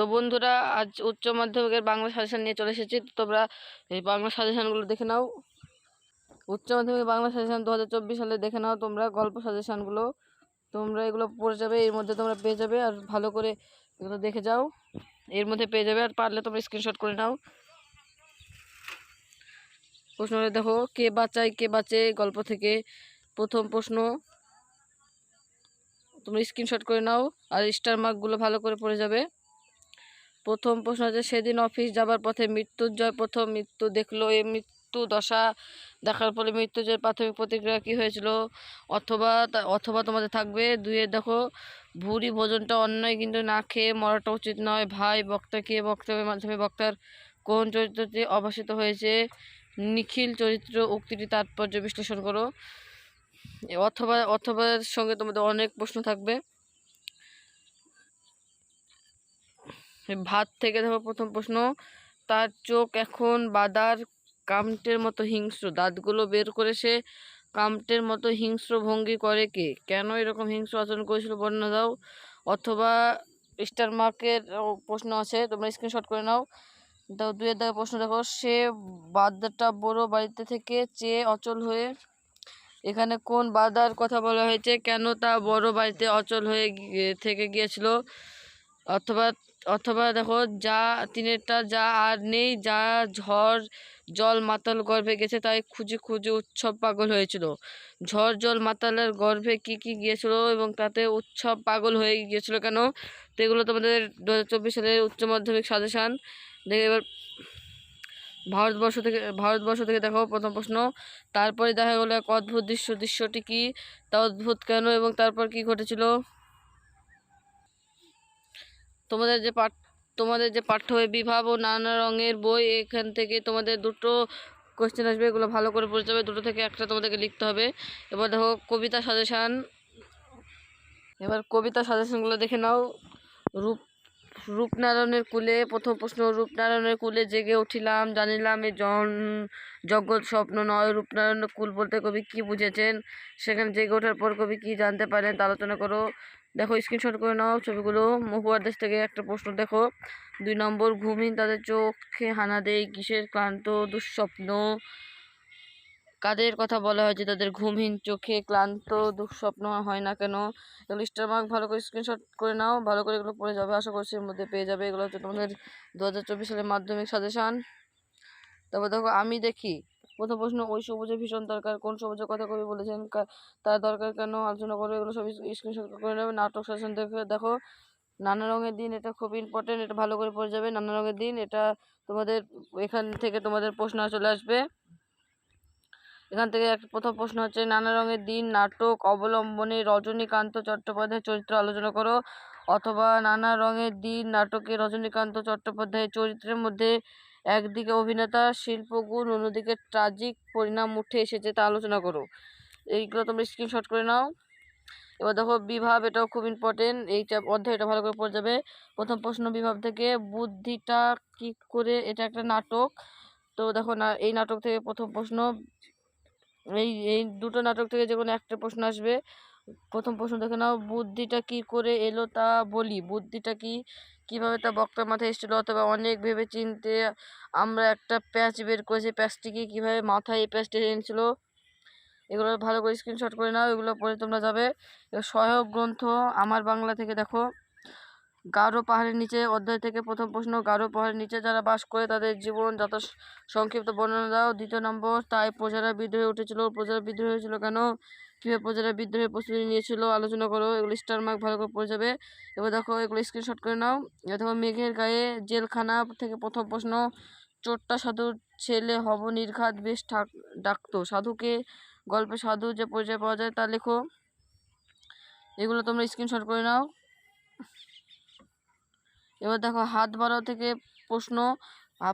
তো বন্ধুরা, আজ উচ্চ মাধ্যমিকের বাংলা সাজেশন নিয়ে চলে এসেছি। তোমরা এই বাংলা সাজেশনগুলো দেখে নাও। উচ্চ মাধ্যমিক বাংলা সাজেশন দু হাজার চব্বিশ সালে দেখে নাও তোমরা, গল্প সাজেশনগুলো তোমরা এগুলো পড়ে যাবে, এর মধ্যে তোমরা পেয়ে যাবে। আর ভালো করে এগুলো দেখে যাও। এর মধ্যে পেয়ে যাবে, আর পারলে তোমরা স্ক্রিনশট করে নাও। প্রশ্নটা দেখো, কে বাঁচায়, কে বাঁচে গল্প থেকে? প্রথম প্রশ্ন, তোমরা স্ক্রিনশট করে নাও। আর স্টার মার্কগুলো ভালো করে পড়ে যাবে। প্রথম প্রশ্ন হচ্ছে, সেদিন অফিস যাবার পথে মৃত্যুঞ্জয় প্রথম মৃত্যু দেখল। এই মৃত্যু দশা দেখার ফলে মৃত্যুঞ্জয়ের প্রাথমিক প্রতিক্রিয়া কী হয়েছিল? অথবা অথবা তোমাদের থাকবে দুয়ে দেখো ভুরি ভোজনটা অন্যায় কিন্তু না খেয়ে মরাটা উচিত নয়। ভাই, বক্তা কে? বক্তব্যের মাধ্যমে বক্তার কোন চরিত্রটি অভাসিত হয়েছে? নিখিল চরিত্র উক্তিটি তাৎপর্য বিশ্লেষণ করো। অথবা অথবা সঙ্গে তোমাদের অনেক প্রশ্ন থাকবে। ভাত থেকে দেখো প্রথম প্রশ্ন, তার চোখ এখন বাদার কামটের মতো হিংস্র। দাঁতগুলো বের করে সে কামটের মতো হিংস্র ভঙ্গি করে কে? কেন এরকম হিংস্র আচরণ করেছিল বর্ণনা দাও। অথবা স্টার মার্কের প্রশ্ন আছে, তোমরা স্ক্রিনশট করে নাও। দাও, দুয়ের দাগে প্রশ্ন দেখো। সে বাদাটা বড় বাড়িতে থেকে চেয়ে অচল হয়ে এখানে কোন বাদার কথা বলা হয়েছে? কেন তা বড় বাড়িতে অচল হয়ে থেকে গিয়েছিল? অথবা অথবা দেখো যা তিনেরটা যা আর নেই, যা ঝড় জল মাতাল গর্ভে গেছে তাই খুঁজে খুঁজে উৎসব পাগল হয়েছিল। ঝড় জল মাতালের গর্ভে কি কি গিয়েছিল এবং তাতে উৎসব পাগল হয়ে গিয়েছিল কেন? তো এগুলো তোমাদের দু হাজার চব্বিশ সালের উচ্চ মাধ্যমিক সাজেশান। দেখে এবার ভারতবর্ষ থেকে ভারতবর্ষ থেকে দেখো প্রথম প্রশ্ন। তারপরে দেখা গেলো এক অদ্ভুত দৃশ্য, দৃশ্যটি কি? তা অদ্ভুত কেন এবং তারপর কি ঘটেছিল? তোমাদের যে পাঠ, তোমাদের যে পাঠ্য বিভাগ ও নানা রঙের বই, এখান থেকে তোমাদের দুটো কোশ্চেন আসবে, এগুলো ভালো করে পড়তে হবে। দুটো থেকে একটা তোমাদেরকে লিখতে হবে। এবার দেখো, কবিতা সাজেশান এবার কবিতা সাজেশনগুলো দেখে নাও। রূপ, রূপনারায়ণের কুলে, প্রথম প্রশ্ন, রূপনারায়ণের কুলে জেগে উঠিলাম, জানিলাম এই জন, জগৎ স্বপ্ন নয়। রূপনারায়ণের কুল বলতে কবি কি বুঝেছেন? সেখানে জেগে ওঠার পর কবি কি জানতে পারেন? তা আলোচনা করো। দেখো স্ক্রিনশট করে নাও ছবিগুলো। মহুয়ার দেশ থেকে একটা প্রশ্ন, দেখো। দুই নম্বর ঘুমহীন তাদের চোখে হানা দেয় কিসের ক্লান্ত দুঃস্বপ্ন? কাদের কথা বলা হয় যে তাদের ঘুমহীন চোখে ক্লান্ত দুঃস্বপ্ন হয় না কেন? এগুলো স্টার মার্ক ভালো করে স্ক্রিনশট করে নাও। ভালো করে এগুলো পড়ে যাবে, আশা করছি এর মধ্যে পেয়ে যাবে। এগুলো হচ্ছে তোমাদের দু হাজার চব্বিশ সালের মাধ্যমিক সাজেশান তারপর দেখো, আমি দেখি প্রথম প্রশ্ন, ওই সবুজের ভীষণ দরকার, কোন সবুজের কথা কবি বলেছেন? তার দরকার কেন? আলোচনা করবে এগুলো সব স্ক্রিনশট করে নেবে, নাটক শাসন দেখে, দেখো। নানা রঙের দিন, এটা খুব ইম্পর্টেন্ট এটা ভালো করে পড়ে যাবে, নানা রঙের দিন, এটা তোমাদের এখান থেকে তোমাদের প্রশ্ন চলে আসবে। এখান থেকে এক, প্রথম প্রশ্ন হচ্ছে, নানা রঙের দিন, নাটক অবলম্বনে রজনীকান্ত চট্টোপাধ্যায়ের চরিত্র আলোচনা করো, অথবা নানা রঙের দিন, নাটকে রজনীকান্ত চট্টোপাধ্যায়ের চরিত্রের মধ্যে একদিকে অভিনেতা, শিল্পগুণ, অন্যদিকে ট্রাজিক পরিণাম উঠে এসেছে তা আলোচনা করো। এইগুলো তোমরা স্ক্রিনশট করে নাও। এবার দেখো, বিভাব এটাও খুব ইম্পর্টেন্ট এইটা অধ্যায়টা ভালো করে পড়ে যাবে। প্রথম প্রশ্ন বিভাব থেকে, বুদ্ধিটা কি করে? এটা একটা নাটক। তো দেখো না, এই নাটক থেকে প্রথম প্রশ্ন। এই এই দুটো নাটক থেকে যে কোনো একটা প্রশ্ন আসবে। প্রথম প্রশ্ন দেখে নাও, বুদ্ধিটা কি করে এলো তা বলি। বুদ্ধিটা কি কীভাবে তা বক্তার মাথায় এসেছিল অথবা অনেক ভেবে চিনতে আমরা একটা প্যাচ বের করেছি প্যাচটিকে কীভাবে মাথায় এই প্যাচটি এনেছিল, এগুলো ভালো করে স্ক্রিনশট করে নাও, এগুলো পড়ে তোমরা যাবে। সহায়ক গ্রন্থ আমার বাংলা থেকে দেখো। গারো পাহাড়ের নিচে, অধ্যায় থেকে প্রথম প্রশ্ন গারো পাহাড়ের নিচে যারা বাস করে তাদের জীবন যত সংক্ষিপ্ত বর্ণনা দাও। দ্বিতীয় নম্বর, তাই প্রজারা বিদ্রোহে উঠেছিল। প্রজারা বিদ্রোহ হয়েছিল কেন? কীভাবে প্রজারা বিদ্রোহের প্রস্তুতি নিয়েছিল, আলোচনা করো, এগুলো স্টার মার্ক ভালো করে পড়ে যাবে। এবার দেখো, এগুলো স্ক্রিনশট করে নাও। দেখো, মেঘের গায়ে জেলখানা থেকে প্রথম প্রশ্ন, চোরটা সাধুর ছেলে হব নির্ঘাত, বেশ ঠাক ডাকতো। সাধুকে, গল্পে সাধু যে পরিচয় পাওয়া যায় তা লেখো। এগুলো তোমরা স্ক্রিনশট করে নাও। এবার দেখো, হাত বাড়াও থেকে প্রশ্ন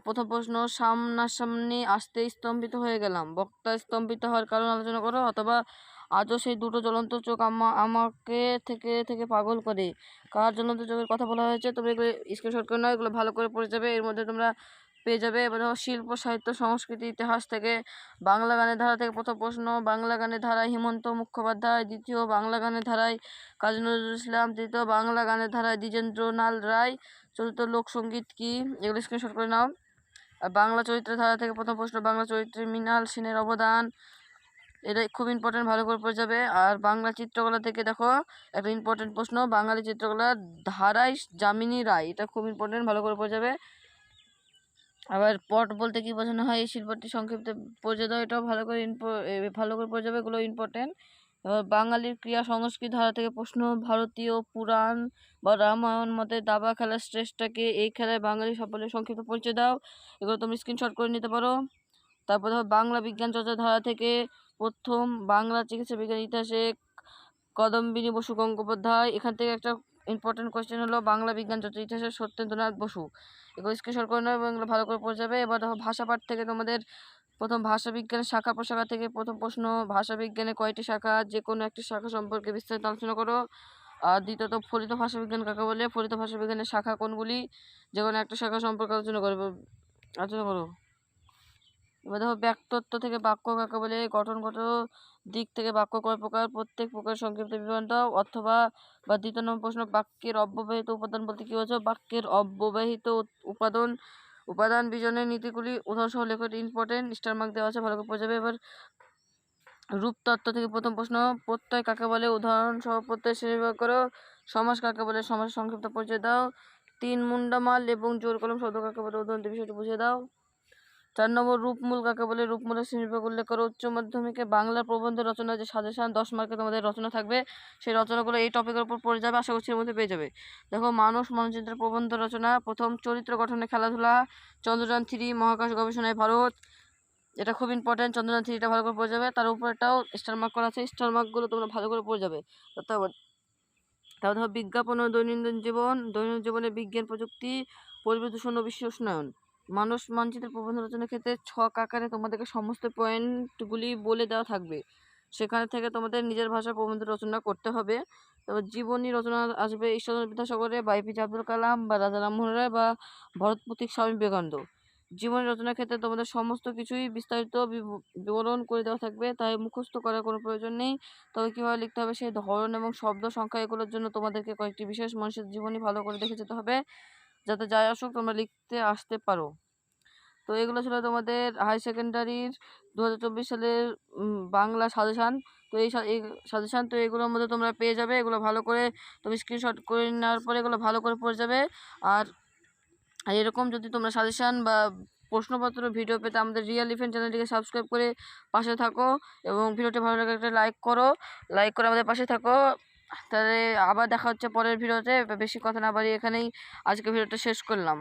প্রথম প্রশ্ন, সামনাসামনি আসতে স্তম্ভিত হয়ে গেলাম। বক্তা স্তম্ভিত হওয়ার কারণ আলোচনা করো, অথবা আজও সেই দুটো জ্বলন্ত চোখ আমা আমাকে থেকে থেকে পাগল করে। কার জ্বলন্ত চোখের কথা বলা হয়েছে? তবে এগুলো স্ক্রিনশট করে নাও, এগুলো ভালো করে পড়ে যাবে। এর মধ্যে তোমরা পেয়ে যাবে এবার দেখো শিল্প, সাহিত্য, সংস্কৃতি, ইতিহাস থেকে বাংলা গানের ধারা থেকে প্রথম প্রশ্ন, বাংলা গানের ধারায় হিমন্ত মুখোপাধ্যায়, দ্বিতীয় বাংলা গানের ধারায় কাজী নজরুল ইসলাম, তৃতীয় বাংলা গানের ধারায় দ্বিজেন্দ্রলাল রায়, চতুর্থ লোকসঙ্গীত কি? এগুলো স্ক্রিনশট করে নাও। আর বাংলা চরিত্রের ধারা থেকে প্রথম প্রশ্ন, বাংলা চরিত্রে মৃণাল সেনের অবদান। এটা খুব ইম্পর্টেন্ট ভালো করে পড়ে যাবে। আর বাংলা চিত্রকলা থেকে দেখো, একটা ইম্পর্টেন্ট প্রশ্ন। বাঙালি চিত্রকলা ধারাই যামিনী রায়। এটা খুব ইম্পর্টেন্ট ভালো করে পড়ে যাবে। আবার পট বলতে কি বোঝানো হয়? এই শিল্পটি সংক্ষিপ্ত দাও এটাও ভালো করে ভালো করে পড়ে যাবে এগুলো ইম্পর্টেন্ট বাঙালির ক্রিয়া সংস্কৃতি ধারা থেকে প্রশ্ন, ভারতীয় পুরাণ বা রামায়ণ মতে দাবা খেলার শ্রেষ্ঠটাকে এই খেলায় বাঙালি সকলের সংক্ষিপ্ত পরিচয় দাও। এগুলো তুমি স্ক্রিনশট করে নিতে পারো। তারপর দেখো বাংলা বিজ্ঞান চর্চা ধারা থেকে প্রথম বাংলা চিকিৎসা বিজ্ঞান ইতিহাসে কদম্বিনী বসু গঙ্গোপাধ্যায়। এখান থেকে একটা ইম্পর্টেন্ট কোয়েশ্চেন হলো বাংলা বিজ্ঞান চর্চা ইতিহাসে সত্যেন্দ্রনাথ বসু। এগুলো স্ক্রিনশট করে নেবে এগুলো ভালো করে পড়ে যাবে। এবার দেখো ভাষা পাঠ থেকে তোমাদের প্রথম ভাষা বিজ্ঞানের শাখা প্রশাখা থেকে প্রথম প্রশ্ন, ভাষা বিজ্ঞানে কয়টি শাখা যে কোনো একটি শাখা সম্পর্কে বিস্তারিত আলোচনা করো। আর দ্বিতীয়ত ফলিত ভাষা বিজ্ঞান কাকে বলে? ফলিত ভাষা বিজ্ঞানের শাখা কোনগুলি? যে কোনো একটা শাখা সম্পর্কে আলোচনা করবে, আলোচনা করো। এবার দেখো ব্যক্তত্ব থেকে বাক্য কাকে বলে, গঠনগত দিক থেকে বাক্য কয় প্রকার, প্রত্যেক প্রকার সংক্ষিপ্ত বিবরণ দাও, অথবা বা দ্বিতীয় নম্বর প্রশ্ন, বাক্যের অব্যবহিত উপাদান বলতে কি বোঝো বাক্যের অব্যবহিত উপাদান উপাদান বিজনের নীতিগুলি, উদাহরণসহ লেখা ইম্পর্টেন্ট স্টার মার্ক দেওয়া আছে, ভালো করে পড়ে যাবে। এবার রূপতত্ত্ব থেকে প্রথম প্রশ্ন, প্রত্যয় কাকে বলে? উদাহরণ সহ প্রত্যয় শ্রেণীবিভাগ করো, সমাস কাকে বলে? সমাস সংক্ষিপ্ত পরিচয় দাও। তিন মুন্ডামাল এবং জোর কলম শব্দ কাকে বলে? উদাহরণ বিষয়টি বুঝিয়ে দাও। চার নম্বর রূপমূল, কাকে বলে রূপমূলের শ্রেণীবিভাগ উল্লেখ করো। উচ্চ মাধ্যমিকে বাংলা প্রবন্ধ রচনা যে সাজেশন, দশ মার্কে তোমাদের রচনা থাকবে। সেই রচনাগুলো এই টপিকের উপর পড়ে যাবে, আশা করছি এর মধ্যে পেয়ে যাবে। দেখো মানুষ মানচিত্রের প্রবন্ধ রচনা, প্রথম চরিত্র গঠনে খেলাধুলা, চন্দ্রযান থ্রি, মহাকাশ গবেষণায় ভারত। এটা খুব ইম্পর্টেন্ট চন্দ্রযান থ্রিটা ভালো করে পড়ে যাবে। তার উপরটাও স্টার মার্ক করা আছে স্টার মার্কগুলো তোমরা ভালো করে পড়ে যাবে। তারপর ধরো বিজ্ঞাপন ও দৈনন্দিন জীবন, দৈনন্দিন জীবনে বিজ্ঞান প্রযুক্তি, পরিবেশ দূষণ ও বিশ্ব উষ্ণায়ন। মানুষ মানচিত্রের প্রবন্ধ রচনার ক্ষেত্রে ছক আকারে তোমাদেরকে সমস্ত পয়েন্টগুলি বলে দেওয়া থাকবে। সেখানে থেকে তোমাদের নিজের ভাষায় প্রবন্ধ রচনা করতে হবে। তারপর জীবনী রচনা আসবে ঈশ্বরচন্দ্র বিদ্যাসাগরের বা এপিজে আব্দুল কালাম বা রাজা রামমোহন রায় বা ভরত প্রতীক স্বামী বিবেকানন্দ। জীবনী রচনার ক্ষেত্রে তোমাদের সমস্ত কিছুই বিস্তারিত বিব- বিবরণ করে দেওয়া থাকবে, তাই মুখস্থ করার কোনো প্রয়োজন নেই। তবে কীভাবে লিখতে হবে, সেই ধরন এবং শব্দ সংখ্যা এগুলোর জন্য তোমাদেরকে কয়েকটি বিশেষ মানুষের জীবনী ভালো করে দেখে যেতে হবে। যাতে যাই আসুক তোমরা লিখতে আসতে পারো। তো এগুলো ছিল তোমাদের হাই সেকেন্ডারির দু হাজার চব্বিশ সালের বাংলা সাজেশান তো এই সাজেশান তো এগুলোর মধ্যে তোমরা পেয়ে যাবে। এগুলো ভালো করে তুমি স্ক্রিনশট করে নেওয়ার পরে এগুলো ভালো করে পড়ে যাবে। আর এরকম যদি তোমরা সাজেশান বা প্রশ্নপত্র ভিডিও পেতে আমাদের রিয়েল ইভেন্ট চ্যানেলটিকে সাবস্ক্রাইব করে পাশে থাকো এবং ভিডিওটি ভালো লাগে একটা লাইক করো। লাইক করে আমাদের পাশে থাকো। তাহলে আবার দেখা হচ্ছে পরের ভিডিওতে বেশি কথা না বাড়িয়ে এখানেই আজকে ভিডিওটা শেষ করলাম।